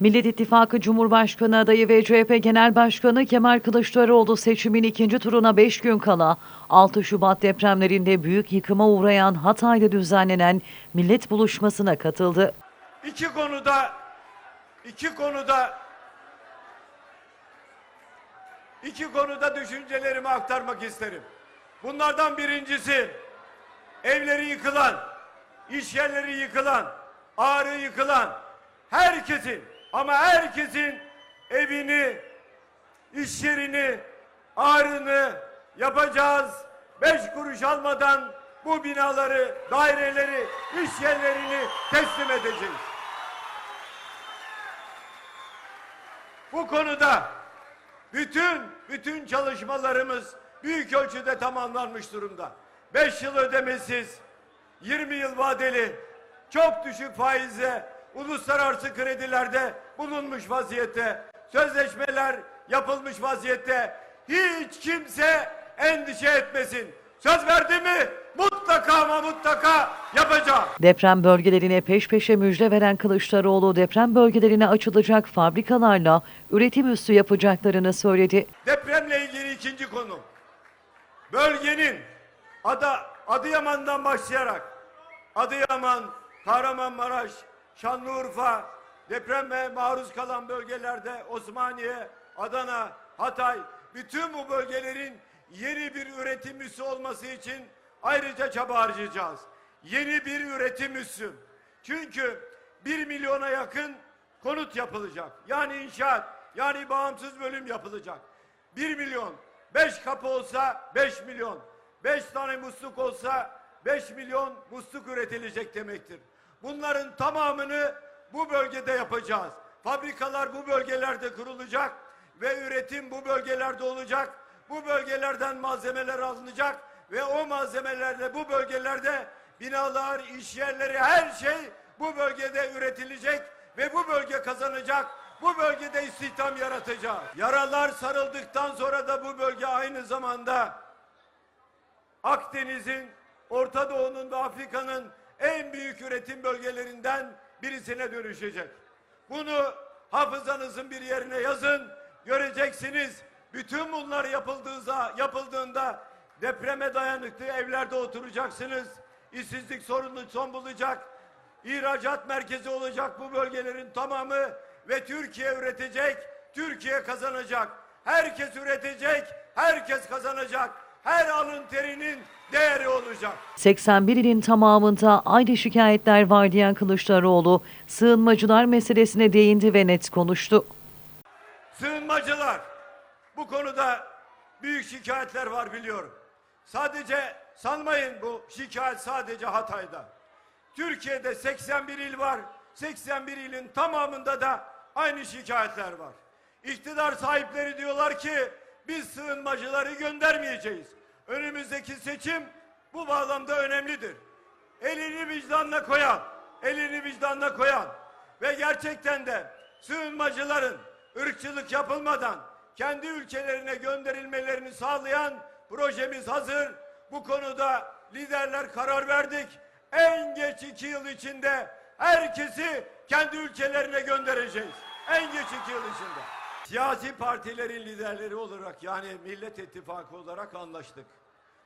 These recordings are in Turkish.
Millet İttifakı Cumhurbaşkanı adayı ve CHP Genel Başkanı Kemal Kılıçdaroğlu seçimin ikinci turuna 5 gün kala 6 Şubat depremlerinde büyük yıkıma uğrayan Hatay'da düzenlenen millet buluşmasına katıldı. İki konuda iki konuda iki konuda düşüncelerimi aktarmak isterim. Bunlardan birincisi evleri yıkılan, iş yerleri yıkılan, ağrı yıkılan herkesin ama herkesin evini, iş yerini, ağrını yapacağız. Beş kuruş almadan bu binaları, daireleri, iş yerlerini teslim edeceğiz. Bu konuda bütün bütün çalışmalarımız büyük ölçüde tamamlanmış durumda. 5 yıl ödemesiz, 20 yıl vadeli, çok düşük faizle uluslararası kredilerde bulunmuş vaziyette, sözleşmeler yapılmış vaziyette. Hiç kimse endişe etmesin. Söz verdi mi? Mutlaka ama mutlaka yapacağım. Deprem bölgelerine peş peşe müjde veren Kılıçdaroğlu deprem bölgelerine açılacak fabrikalarla üretim üssü yapacaklarını söyledi. Depremle ilgili ikinci konu. Bölgenin Ada, Adıyaman'dan başlayarak Adıyaman, Kahramanmaraş, Şanlıurfa, depreme maruz kalan bölgelerde Osmaniye, Adana, Hatay, bütün bu bölgelerin yeni bir üretim üssü olması için ayrıca çaba harcayacağız. Yeni bir üretim üssü. Çünkü bir milyona yakın konut yapılacak. Yani inşaat, yani bağımsız bölüm yapılacak. 1 milyon, 5 kapı olsa 5 milyon, 5 tane musluk olsa 5 milyon musluk üretilecek demektir. Bunların tamamını bu bölgede yapacağız. Fabrikalar bu bölgelerde kurulacak ve üretim bu bölgelerde olacak. Bu bölgelerden malzemeler alınacak ve o malzemelerle bu bölgelerde binalar, iş yerleri her şey bu bölgede üretilecek ve bu bölge kazanacak. Bu bölgede istihdam yaratacak. Yaralar sarıldıktan sonra da bu bölge aynı zamanda Akdeniz'in, Orta Doğu'nun ve Afrika'nın en büyük üretim bölgelerinden birisine dönüşecek. Bunu hafızanızın bir yerine yazın. Göreceksiniz. Bütün bunlar yapıldığında, yapıldığında depreme dayanıklı evlerde oturacaksınız. İşsizlik sorunu son bulacak. İhracat merkezi olacak bu bölgelerin tamamı ve Türkiye üretecek, Türkiye kazanacak. Herkes üretecek, herkes kazanacak. Her alın terinin değeri olacak. 81 ilin tamamında aynı şikayetler var diyen Kılıçdaroğlu, sığınmacılar meselesine değindi ve net konuştu. Sığınmacılar. Bu konuda büyük şikayetler var biliyorum. Sadece sanmayın bu şikayet sadece Hatay'da. Türkiye'de 81 il var. 81 ilin tamamında da aynı şikayetler var. İktidar sahipleri diyorlar ki biz sığınmacıları göndermeyeceğiz. Önümüzdeki seçim bu bağlamda önemlidir. Elini vicdanına koyan, elini vicdanına koyan ve gerçekten de sığınmacıların ırkçılık yapılmadan kendi ülkelerine gönderilmelerini sağlayan projemiz hazır. Bu konuda liderler karar verdik. En geç iki yıl içinde herkesi kendi ülkelerine göndereceğiz. En geç iki yıl içinde. Siyasi partilerin liderleri olarak yani Millet İttifakı olarak anlaştık.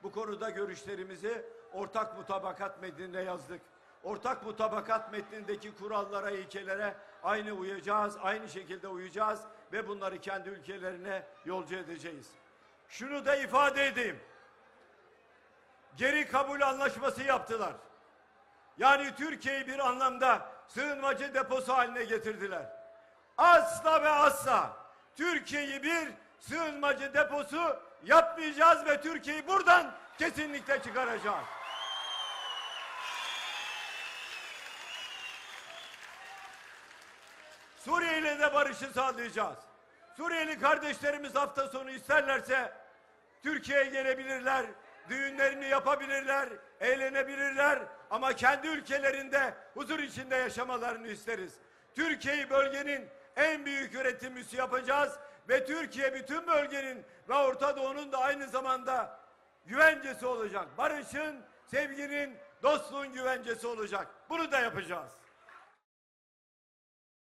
Bu konuda görüşlerimizi ortak mutabakat metninde yazdık. Ortak mutabakat metnindeki kurallara, ilkelere aynı uyacağız, aynı şekilde uyacağız ve bunları kendi ülkelerine yolcu edeceğiz. Şunu da ifade edeyim. Geri kabul anlaşması yaptılar. Yani Türkiye'yi bir anlamda sığınmacı deposu haline getirdiler. Asla ve asla Türkiye'yi bir sığınmacı deposu yapmayacağız ve Türkiye'yi buradan kesinlikle çıkaracağız. Suriye ile de barışı sağlayacağız. Suriyeli kardeşlerimiz hafta sonu isterlerse Türkiye'ye gelebilirler, düğünlerini yapabilirler, eğlenebilirler ama kendi ülkelerinde huzur içinde yaşamalarını isteriz. Türkiye'yi bölgenin en büyük üretim üssü yapacağız ve Türkiye bütün bölgenin ve Orta Doğu'nun da aynı zamanda güvencesi olacak. Barışın, sevginin, dostluğun güvencesi olacak. Bunu da yapacağız.